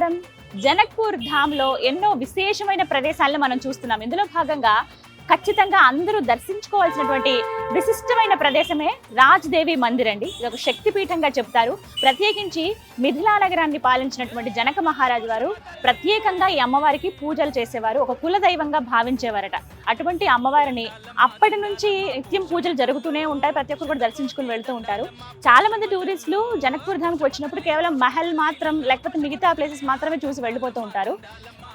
నమస్కారం. జనక్పూర్ ధామ్లో ఎన్నో విశేషమైన ప్రదేశాలను మనం చూస్తున్నాం. ఇందులో భాగంగా ఖచ్చితంగా అందరూ దర్శించుకోవాల్సినటువంటి విశిష్టమైన ప్రదేశమే రాజ్దేవి మందిర్ అండి ఇది ఒక శక్తిపీఠంగా చెప్తారు ప్రత్యేకించి మిథిలా నగరాన్ని పాలించినటువంటి జనక మహారాజు వారు ప్రత్యేకంగా ఈ అమ్మవారికి పూజలు చేసేవారు. ఒక కులదైవంగా భావించేవారట. అటువంటి అమ్మవారిని అప్పటి నుంచి నిత్యం పూజలు జరుగుతూనే ఉంటాయి. ప్రతి ఒక్కరు కూడా దర్శించుకుని వెళ్తూ ఉంటారు. చాలా మంది టూరిస్టులు జనక్పూర్ ధామ్కి వచ్చినప్పుడు కేవలం మహల్ మాత్రం లేకపోతే మిగతా ప్లేసెస్ మాత్రమే చూసి వెళ్ళిపోతూ ఉంటారు.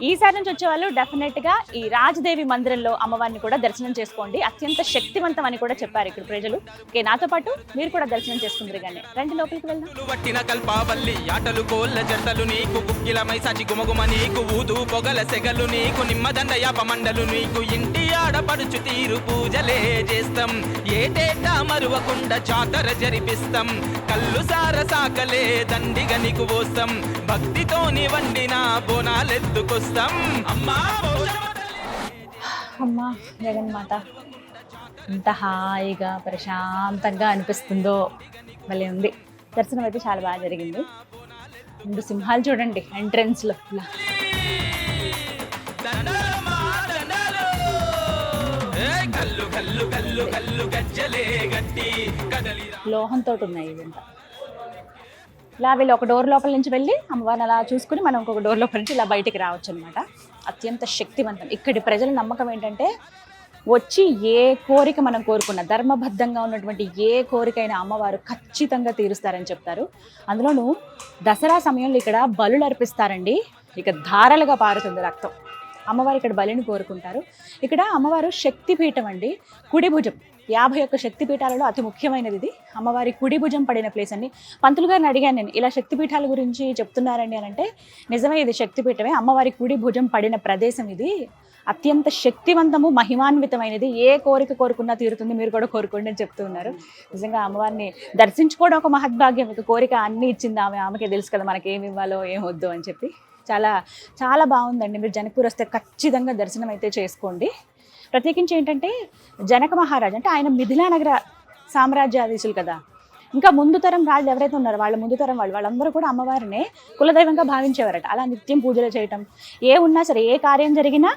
ఈసారి నుంచి వచ్చే వాళ్ళు డెఫినెట్గా ఈ రాజదేవి మందిరంలో అమ్మవారిని కూడా దర్శనం చేసుకోండి. అత్యంత శక్తివంతం అని కూడా చెప్పారు ఇక్కడ ప్రజలు. ఓకే నాతో పాటు మీరు కూడా దర్శనం చేసుకుందరు కానీ. రండి లోపలికి వెళ్దాం. కల్పావల్లి ఆటలు కోళ్ళ జంటలు నీకు కుక్కిలమై సచి గుమగుమ నీకు ఊదు పొగల సెగలు నీకు నిమ్మదండ యాప మండలు నీకు ఇంటి ఆడపడుచు తీరు పూజలే చేస్తాం. ఏటేటా మరువకుండా జాతర జరిపిస్తాం. కళ్ళు సార సాకలే దండిగా నీకు పోస్తాం. భక్తితోని వండిన బోనాలెత్తుకొస్తాం. అమ్మా అమ్మా జగన్మాత ఎంత హాయిగా ప్రశాంతంగా అనిపిస్తుందో. భలే ఉంది. దర్శనం అయితే చాలా బాగా జరిగింది. రెండు సింహాలు చూడండి ఎంట్రన్స్లో. ఇలా దండాలమ్మా, దండాలు. ఏయ్, కల్లు కల్లు కల్లు కల్లు గజ్జలే. లోహంతో ఉన్నాయి ఇదంతా ఇలా వీళ్ళు ఒక డోర్ లోపల నుంచి వెళ్ళి అమ్మవారిని అలా చూసుకుని మనం ఇంకొక డోర్ లోపల నుంచి ఇలా బయటికి రావచ్చు అనమాట అత్యంత శక్తివంతం. ఇక్కడి ప్రజల నమ్మకం ఏంటంటే వచ్చి ఏ కోరిక మనం కోరుకున్న ధర్మబద్ధంగా ఉన్నటువంటి ఏ కోరికైనా అమ్మవారు ఖచ్చితంగా తీరుస్తారని చెప్తారు. అందులోనూ దసరా సమయంలో ఇక్కడ బలులు అర్పిస్తారండి. ఇక ధారలుగా పారుతుంది రక్తం. అమ్మవారు ఇక్కడ బలిని కోరుకుంటారు. ఇక్కడ అమ్మవారు శక్తిపీఠం అండి. కుడి భుజం యాభై ఒక్క శక్తిపీఠాలలో అతి ముఖ్యమైనది ఇది. అమ్మవారి కుడి భుజం పడిన ప్లేస్ అని పంతులు గారిని అడిగాను నేను ఇలా శక్తిపీఠాల గురించి చెప్తున్నారండి అని అంటే నిజమే ఇది శక్తిపీఠమే. అమ్మవారి కుడి భుజం పడిన ప్రదేశం ఇది. అత్యంత శక్తివంతము మహిమాన్వితమైనది. ఏ కోరిక కోరుకున్నా తీరుతుంది. మీరు కూడా కోరుకోండి అని చెప్తూ ఉన్నారు. నిజంగా అమ్మవారిని దర్శించుకోవడం ఒక మహద్భాగ్యం. ఇక కోరిక అన్ని ఇచ్చింది ఆమె. ఆమెకే తెలుసు కదా మనకి ఏమి ఇవ్వాలో ఏం వద్దు అని చెప్పి. చాలా చాలా బాగుందండి. మీరు జనకపూర్ వస్తే ఖచ్చితంగా దర్శనం అయితే చేసుకోండి. ప్రత్యేకించి ఏంటంటే జనక మహారాజ్ అంటే ఆయన మిథిలా నగర సామ్రాజ్యాధీశులు కదా. ఇంకా ముందు తరం రాజులు ఎవరైతే ఉన్నారో వాళ్ళ ముందు తరం వాళ్ళు వాళ్ళందరూ కూడా అమ్మవారినే కులదైవంగా భావించేవారట. అలా నిత్యం పూజలు చేయటం. ఏ ఉన్నా సరే ఏ కార్యం జరిగినా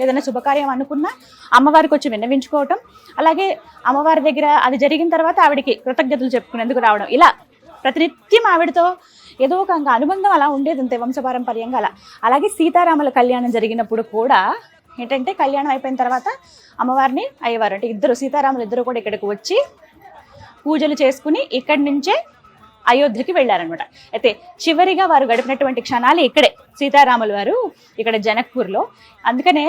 ఏదైనా శుభకార్యం అనుకున్నా అమ్మవారికి వచ్చి విన్నవించుకోవటం. అలాగే అమ్మవారి దగ్గర అది జరిగిన తర్వాత ఆవిడకి కృతజ్ఞతలు చెప్పుకునేందుకు రావడం. ఇలా ప్రతినిత్యం ఆవిడతో ఏదో ఒక అనుబంధం అలా ఉండేది అంతే వంశపారంపర్యంగా అలా. అలాగే సీతారాముల కళ్యాణం జరిగినప్పుడు కూడా ఏంటంటే కళ్యాణం అయిపోయిన తర్వాత అమ్మవారిని అయ్యవారు అంటే ఇద్దరు సీతారాములు ఇద్దరు కూడా ఇక్కడికి వచ్చి పూజలు చేసుకుని ఇక్కడి నుంచే అయోధ్యకి వెళ్ళారనమాట అయితే చివరిగా వారు గడిపినటువంటి క్షణాలు ఇక్కడే. సీతారాములు వారు ఇక్కడ జనక్పూర్లో. అందుకనే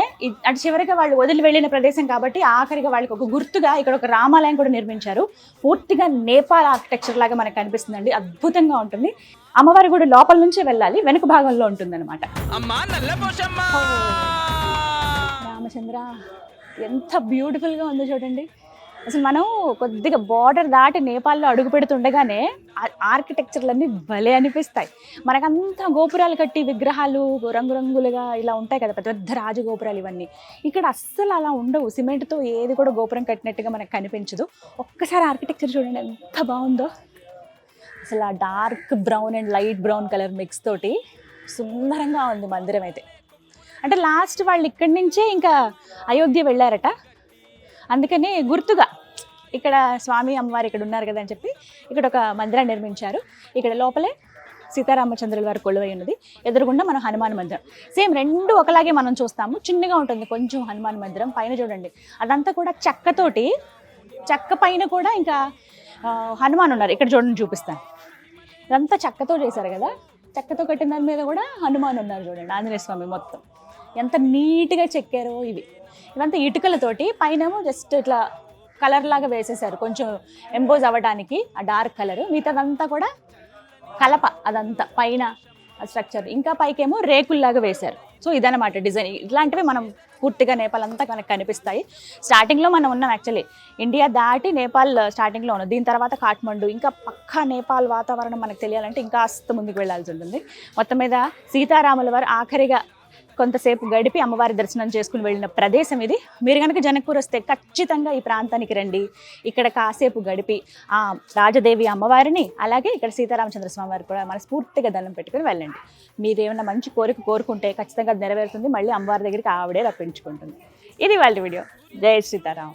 అటు చివరిగా వాళ్ళు వదిలి వెళ్ళిన ప్రదేశం కాబట్టి ఆఖరిగా వాళ్ళకి ఒక గుర్తుగా ఇక్కడ ఒక రామాలయం కూడా నిర్మించారు. పూర్తిగా నేపాల్ ఆర్కిటెక్చర్ లాగా మనకు కనిపిస్తుందండి అద్భుతంగా ఉంటుంది. అమ్మవారి గుడి లోపల నుంచే వెళ్ళాలి వెనుక భాగంలో ఉంటుందన్నమాట. రామచంద్ర ఎంత బ్యూటిఫుల్గా ఉందో చూడండి. అసలు మనం కొద్దిగా బార్డర్ దాటి నేపాల్లో అడుగు పెడుతుండగానే ఆర్కిటెక్చర్లన్నీ భలే అనిపిస్తాయి. మనకంతా గోపురాలు కట్టి విగ్రహాలు రంగురంగులుగా ఇలా ఉంటాయి కదా పెద్ద పెద్ద రాజగోపురాలు ఇవన్నీ. ఇక్కడ అస్సలు అలా ఉండవు. సిమెంట్తో ఏది కూడా గోపురం కట్టినట్టుగా మనకు కనిపించదు. ఒక్కసారి ఆర్కిటెక్చర్ చూడండి ఎంత బాగుందో. అసలు ఆ dark brown and light brown colour mix తోటి సుందరంగా ఉంది మందిరం అయితే. అంటే లాస్ట్ వాళ్ళు ఇక్కడి నుంచే ఇంకా అయోధ్య వెళ్ళారట. అందుకని గుర్తుగా ఇక్కడ స్వామి అమ్మవారు ఇక్కడ ఉన్నారు కదా అని చెప్పి ఇక్కడ ఒక మందిరం నిర్మించారు. ఇక్కడ లోపలే సీతారామచంద్రుల వారి కొలువై ఉన్నది. ఎదురుగుండా మనం హనుమాన్ మందిరం. సేమ్ రెండు ఒకలాగే మనం చూస్తాము. చిన్నగా ఉంటుంది. కొంచెం హనుమాన్ మందిరం పైన చూడండి. అదంతా కూడా చెక్కతోటి చెక్క పైన కూడా ఇంకా హనుమాన్ ఉన్నారు. ఇక్కడ చూడండి చూపిస్తాను. ఇదంతా చెక్కతో చేశారు కదా. చెక్కతో కట్టిన దాని మీద కూడా హనుమాన్ ఉన్నారు చూడండి. ఆంజనేయ స్వామి మొత్తం. ఎంత నీట్గా చెక్కారో ఇవి. ఇవంతా ఇటుకలతోటి పైన జస్ట్ ఇట్లా కలర్ లాగా వేసేసారు కొంచెం ఎంపోజ్ అవ్వడానికి ఆ డార్క్ కలర్. మిగతాదంతా కూడా కలప అదంతా పైన స్ట్రక్చర్. ఇంకా పైకేమో రేకుల్లాగా వేశారు. సో ఇదనమాట డిజైన్. ఇట్లాంటివి మనం పూర్తిగా నేపాల్ అంతా మనకు కనిపిస్తాయి. స్టార్టింగ్లో మనం ఉన్నాం యాక్చువల్లీ. ఇండియా దాటి నేపాల్ స్టార్టింగ్లో ఉన్నాం. దీని తర్వాత కాఠ్మండు. ఇంకా పక్కా నేపాల్ వాతావరణం మనకు తెలియాలంటే ఇంకా అస్త ముందుకు వెళ్ళాల్సి ఉంటుంది. మొత్తం మీద సీతారాముల వారు ఆఖరిగా కొంతసేపు గడిపి అమ్మవారి దర్శనం చేసుకుని వెళ్ళిన ప్రదేశం ఇది. మీరు కనుక జనకపూర్ వస్తే ఖచ్చితంగా ఈ ప్రాంతానికి రండి. ఇక్కడ కాసేపు గడిపి ఆ రాజదేవి అమ్మవారిని అలాగే ఇక్కడ సీతారామచంద్ర స్వామి వారికి కూడా మనస్ఫూర్తిగా దండం పెట్టుకుని వెళ్ళండి. మీరు ఏమైనా మంచి కోరిక కోరుకుంటే ఖచ్చితంగా అది నెరవేరుతుంది. మళ్ళీ అమ్మవారి దగ్గరికి ఆవిడే రప్పించుకుంటుంది. ఇది వాళ్ళ వీడియో. జై సీతారాం.